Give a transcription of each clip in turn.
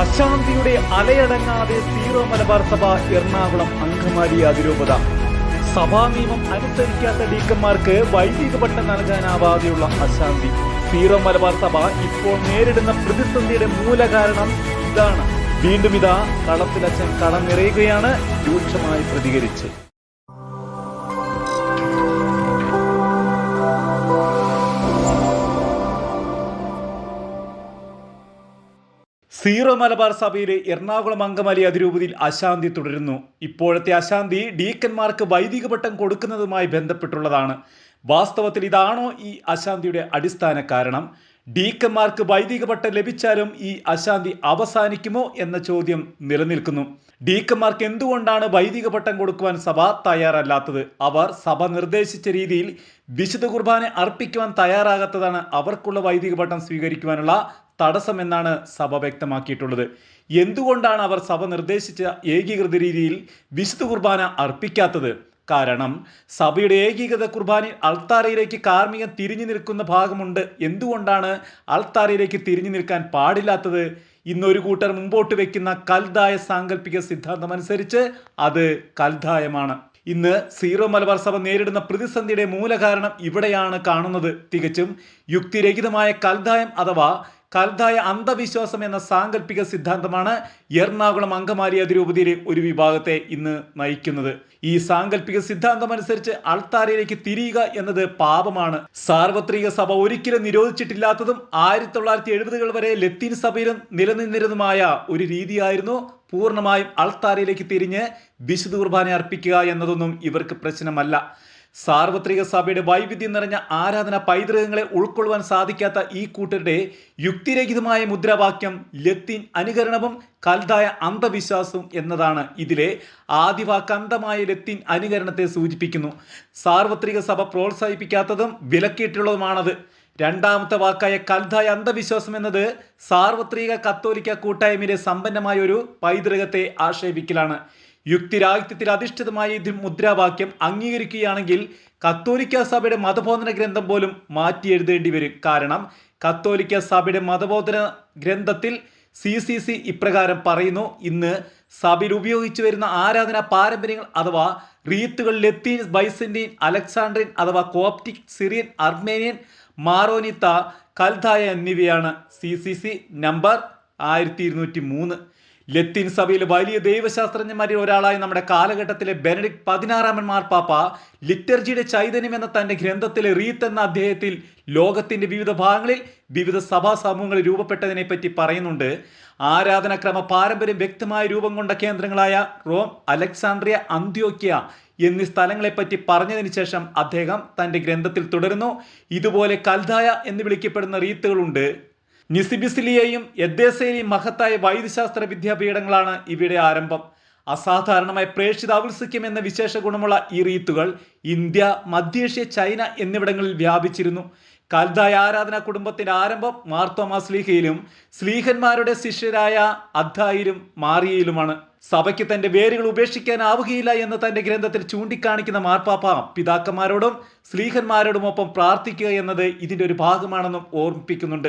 അശാന്തിയുടെ അലയടങ്ങാതെ zero Malabar സഭ എറണാകുളം അങ്കമാലി അതിരൂപത. സഭാ നിയമം അനുസരിക്കാത്ത ഡീക്കന്മാർക്ക് വൈദിക പട്ടം നൽകാനാവാതെയുള്ള അശാന്തി. സീറോ മലബാർ സഭ ഇപ്പോൾ നേരിടുന്ന പ്രതിസന്ധിയുടെ മൂലകാരണം ഇതാണ്. വീണ്ടും ഇതാ കളത്തിലച്ഛൻ കളം നിറയുകയാണ് രൂക്ഷമായി പ്രതികരിച്ച്. സീറോ മലബാർ സഭയിലെ എറണാകുളം അങ്കമാലി അതിരൂപതയിൽ അശാന്തി തുടരുന്നു. ഇപ്പോഴത്തെ അശാന്തി ഡീക്കന്മാർക്ക് വൈദിക പട്ടം കൊടുക്കുന്നതുമായി ബന്ധപ്പെട്ടുള്ളതാണ്. വാസ്തവത്തിൽ ഇതാണോ ഈ അശാന്തിയുടെ അടിസ്ഥാന കാരണം? ഡീക്കന്മാർക്ക് വൈദിക പട്ടം ലഭിച്ചാലും ഈ അശാന്തി അവസാനിക്കുമോ എന്ന ചോദ്യം നിലനിൽക്കുന്നു. ഡീക്കന്മാർക്ക് എന്തുകൊണ്ടാണ് വൈദിക പട്ടം കൊടുക്കുവാൻ സഭ തയ്യാറല്ലാത്തത്? അവർ സഭ നിർദ്ദേശിച്ച രീതിയിൽ വിശുദ്ധ കുർബാന അർപ്പിക്കുവാൻ തയ്യാറാകാത്തതാണ് അവർക്കുള്ള വൈദിക പട്ടം സ്വീകരിക്കുവാനുള്ള തടസ്സമെന്നാണ് സഭ വ്യക്തമാക്കിയിട്ടുള്ളത്. എന്തുകൊണ്ടാണ് അവർ സഭ നിർദ്ദേശിച്ച ഏകീകൃത രീതിയിൽ വിശുദ്ധ കുർബാന അർപ്പിക്കാത്തത്? കാരണം സഭയുടെ ഏകീകൃത കുർബാനയിൽ അൾത്താരയിലേക്ക് കാർമികൻ തിരിഞ്ഞു നിൽക്കുന്ന ഭാഗമുണ്ട്. എന്തുകൊണ്ടാണ് അൾത്താരയിലേക്ക് തിരിഞ്ഞു നിൽക്കാൻ പാടില്ലാത്തത്? ഇന്നൊരു കൂട്ടർ മുമ്പോട്ട് വെക്കുന്ന കൽതായ സാങ്കല്പിക സിദ്ധാന്തം അനുസരിച്ച് അത് കൽതായമാണ്. ഇന്ന് സീറോ മലബാർ സഭ നേരിടുന്ന പ്രതിസന്ധിയുടെ മൂലകാരണം ഇവിടെയാണ് കാണുന്നത്. തികച്ചും യുക്തിരഹിതമായ കൽതായം അഥവാ കൽദായ അന്ധവിശ്വാസം എന്ന സാങ്കല്പിക സിദ്ധാന്തമാണ് എറണാകുളം അങ്കമാലി അതിരൂപതയിലെ ഒരു വിഭാഗത്തെ ഇന്ന് നയിക്കുന്നത്. ഈ സാങ്കല്പിക സിദ്ധാന്തം അനുസരിച്ച് അൾത്താരയിലേക്ക് തിരിയുക എന്നത് പാപമാണ്. സാർവത്രിക സഭ ഒരിക്കലും നിരോധിച്ചിട്ടില്ലാത്തതും ആയിരത്തി തൊള്ളായിരത്തി എഴുപതുകൾ വരെ ലത്തീൻ സഭയിലും നിലനിന്നിരുന്നതുമായ ഒരു രീതിയായിരുന്നു പൂർണമായും അൾത്താരയിലേക്ക് തിരിഞ്ഞ് വിശുദ്ധ കുർബാന അർപ്പിക്കുക എന്നതൊന്നും ഇവർക്ക് പ്രശ്നമല്ല. സാർവത്രിക സഭയുടെ വൈവിധ്യം നിറഞ്ഞ ആരാധന പൈതൃകങ്ങളെ ഉൾക്കൊള്ളുവാൻ സാധിക്കാത്ത ഈ കൂട്ടരുടെ യുക്തിരഹിതമായ മുദ്രാവാക്യം ലത്തീൻ അനുകരണവും കൽതായ അന്ധവിശ്വാസവും എന്നതാണ്. ഇതിലെ ആദിവാക്കന്ധമായ ലത്തീൻ അനുകരണത്തെ സൂചിപ്പിക്കുന്നു. സാർവത്രിക സഭ പ്രോത്സാഹിപ്പിക്കാത്തതും വിലക്കിയിട്ടുള്ളതുമാണത്. രണ്ടാമത്തെ വാക്കായ കൽതായ അന്ധവിശ്വാസം എന്നത് സാർവത്രിക കത്തോലിക്ക കൂട്ടായ്മയിലെ സമ്പന്നമായ ഒരു പൈതൃകത്തെ ആക്ഷേപിക്കലാണ്. യുക്തിരാഹിത്യത്തിൽ അധിഷ്ഠിതമായ ഇതിൽ മുദ്രാവാക്യം അംഗീകരിക്കുകയാണെങ്കിൽ കത്തോലിക്ക സഭയുടെ മതബോധന ഗ്രന്ഥം പോലും മാറ്റി എഴുതേണ്ടി വരും. കാരണം കത്തോലിക്ക സഭയുടെ മതബോധന ഗ്രന്ഥത്തിൽ സി സി സി ഇപ്രകാരം പറയുന്നു ഇന്ന് സഭയിൽ ഉപയോഗിച്ചു വരുന്ന ആരാധന പാരമ്പര്യങ്ങൾ അഥവാ റീത്തുകൾ ലത്തീൻ ബൈസന്റീൻ അലക്സാണ്ട്രിയൻ അഥവാ Coptic Syrian Armenian Maronite Chaldean എന്നിവയാണ് സി സി സി നമ്പർ ആയിരത്തി ഇരുന്നൂറ്റി മൂന്ന് ലത്തീൻ സഭയിൽ വലിയ ദൈവശാസ്ത്രജ്ഞന്മാരിൽ ഒരാളായി നമ്മുടെ കാലഘട്ടത്തിലെ ബെനഡിക് പതിനാറാമൻ മാർപ്പാപ്പ ലിറ്റർജിയുടെ ചൈതന്യം എന്ന തന്റെ ഗ്രന്ഥത്തിലെ റീത്ത് എന്ന അദ്ദേഹത്തിൽ ലോകത്തിന്റെ വിവിധ ഭാഗങ്ങളിൽ വിവിധ സഭാ സമൂഹങ്ങൾ രൂപപ്പെട്ടതിനെ പറ്റി പറയുന്നുണ്ട്. ആരാധനാക്രമ പാരമ്പര്യം വ്യക്തമായ രൂപം കൊണ്ട കേന്ദ്രങ്ങളായ റോം അലക്സാണ്ട്രിയ അന്ത്യോക്യ എന്നീ സ്ഥലങ്ങളെപ്പറ്റി പറഞ്ഞതിന് ശേഷം അദ്ദേഹം തന്റെ ഗ്രന്ഥത്തിൽ തുടരുന്നു. ഇതുപോലെ കൽദായ എന്ന് വിളിക്കപ്പെടുന്ന റീത്തുകളുണ്ട്. നിസിബിസിലിയെയും എദ്ദേസയിലെയും മഹത്തായ വൈദ്യശാസ്ത്ര വിദ്യാപീഠങ്ങളാണ് ഇവിടെ ആരംഭം. അസാധാരണമായ പ്രേക്ഷിത ഔത്സുക്യം എന്ന വിശേഷ ഗുണമുള്ള ഈ റീത്തുകൾ ഇന്ത്യ മധ്യേഷ്യ ചൈന എന്നിവിടങ്ങളിൽ വ്യാപിച്ചിരുന്നു. കാൽദായ ആരാധനാ കുടുംബത്തിന്റെ ആരംഭം മാർത്തോമാ സ്ലീഹയിലും സ്ലീഹന്മാരുടെ ശിഷ്യരായ അദ്ധായിലും മാറിയയിലുമാണ്. സഭയ്ക്ക് തന്റെ വേരുകൾ ഉപേക്ഷിക്കാനാവുകയില്ല എന്ന് തന്റെ ഗ്രന്ഥത്തിൽ ചൂണ്ടിക്കാണിക്കുന്ന മാർപ്പാപ്പ പിതാക്കന്മാരോടും സ്ലീഹന്മാരോടുമൊപ്പം പ്രാർത്ഥിക്കുക എന്നത് ഇതിന്റെ ഒരു ഭാഗമാണെന്നും ഓർമ്മിപ്പിക്കുന്നുണ്ട്.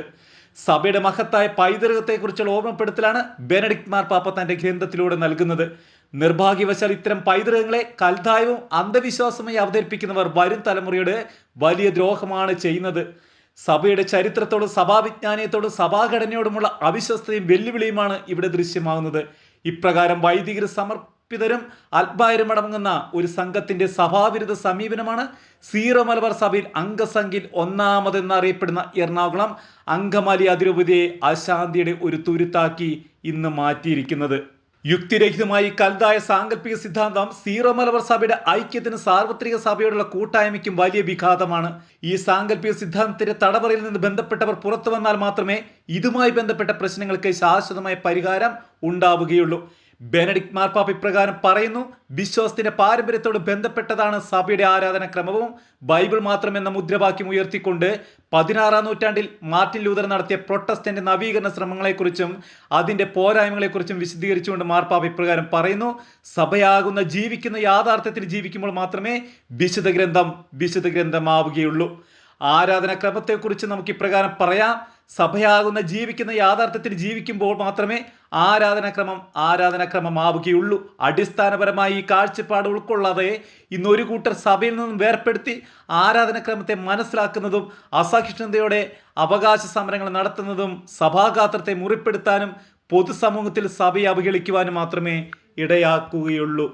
സഭയുടെ മഹത്തായ പൈതൃകത്തെക്കുറിച്ചുള്ള ഓർമ്മപ്പെടുത്തലാണ് ബെനഡിക്ട് മാർപ്പാപ്പ തന്റെ ഗ്രന്ഥത്തിലൂടെ നൽകുന്നത്. നിർഭാഗ്യവശാൽ ഇത്തരം പൈതൃകങ്ങളെ കൽതായവും അന്ധവിശ്വാസമായി അവതരിപ്പിക്കുന്നവർ വരും തലമുറയുടെ വലിയ ദ്രോഹമാണ് ചെയ്യുന്നത്. സഭയുടെ ചരിത്രത്തോടും സഭാവിജ്ഞാനത്തോടും സഭാഘടനയോടുമുള്ള അവിശ്വസ്തയും വെല്ലുവിളിയുമാണ് ഇവിടെ ദൃശ്യമാകുന്നത്. ഇപ്രകാരം വൈദികർ സമർപ്പിതരും അൽബായരും അടങ്ങുന്ന ഒരു സംഘത്തിന്റെ സഭാവിരുദ്ധ സമീപനമാണ് സീറോ മലബാർ സഭയിൽ അംഗസംഖ്യയിൽ ഒന്നാമതെന്നറിയപ്പെടുന്ന എറണാകുളം അങ്കമാലി അതിരൂപതയെ അശാന്തിയുടെ ഒരു തുരുത്താക്കി ഇന്ന് മാറ്റിയിരിക്കുന്നത്. യുക്തിരഹിതമായി കൽതായ സാങ്കല്പിക സിദ്ധാന്തം സീറോ മലബാർ സഭയുടെ ഐക്യത്തിന് സാർവത്രിക സഭയോടുള്ള കൂട്ടായ്മയ്ക്കും വലിയ വിഘാതമാണ്. ഈ സാങ്കല്പിക സിദ്ധാന്തത്തിന്റെ തടവറയിൽ നിന്ന് ബന്ധപ്പെട്ടവർ പുറത്തു വന്നാൽ മാത്രമേ ഇതുമായി ബന്ധപ്പെട്ട പ്രശ്നങ്ങൾക്ക് ശാശ്വതമായ പരിഹാരം ഉണ്ടാവുകയുള്ളൂ. ബെനഡിക് മാർപ്പാപ്പ ഇപ്രകാരം പറയുന്നു വിശ്വാസത്തിന്റെ പാരമ്പര്യത്തോട് ബന്ധപ്പെട്ടതാണ് സഭയുടെ ആരാധനാക്രമവും. ബൈബിൾ മാത്രം എന്ന മുദ്രാവാക്യം ഉയർത്തിക്കൊണ്ട് പതിനാറാം നൂറ്റാണ്ടിൽ മാർട്ടിൻ ലൂതർ നടത്തിയ പ്രൊട്ടസ്റ്റന്റ് നവീകരണ ശ്രമങ്ങളെക്കുറിച്ചും അതിന്റെ പോരായ്മകളെക്കുറിച്ചും വിശദീകരിച്ചുകൊണ്ട് മാർപ്പാപ്പ ഇപ്രകാരം പറയുന്നു സഭയാകുന്ന ജീവിക്കുന്ന യാഥാർത്ഥ്യത്തിൽ ജീവിക്കുമ്പോൾ മാത്രമേ വിശുദ്ധ ഗ്രന്ഥം വിശുദ്ധ ഗ്രന്ഥമാവുകയുള്ളൂ. ആരാധനാക്രമത്തെക്കുറിച്ച് നമുക്ക് ഇപ്രകാരം പറയാം. സഭയാകുന്ന ജീവിക്കുന്ന യാഥാർത്ഥ്യത്തിൽ ജീവിക്കുമ്പോൾ മാത്രമേ ആരാധനാക്രമം ആരാധനാക്രമമാവുകയുള്ളൂ. അടിസ്ഥാനപരമായി ഈ കാഴ്ചപ്പാട് ഉൾക്കൊള്ളാതെ ഇന്ന് ഒരു കൂട്ടർ സഭയിൽ നിന്നും വേർപ്പെടുത്തി ആരാധനാക്രമത്തെ മനസ്സിലാക്കുന്നതും അസഹിഷ്ണുതയോടെ അവകാശ സമരങ്ങൾ നടത്തുന്നതും സഭാഗാത്രത്തെ മുറിപ്പെടുത്താനും പൊതുസമൂഹത്തിൽ സഭയെ അവഹേളിക്കുവാനും മാത്രമേ ഇടയാക്കുകയുള്ളൂ.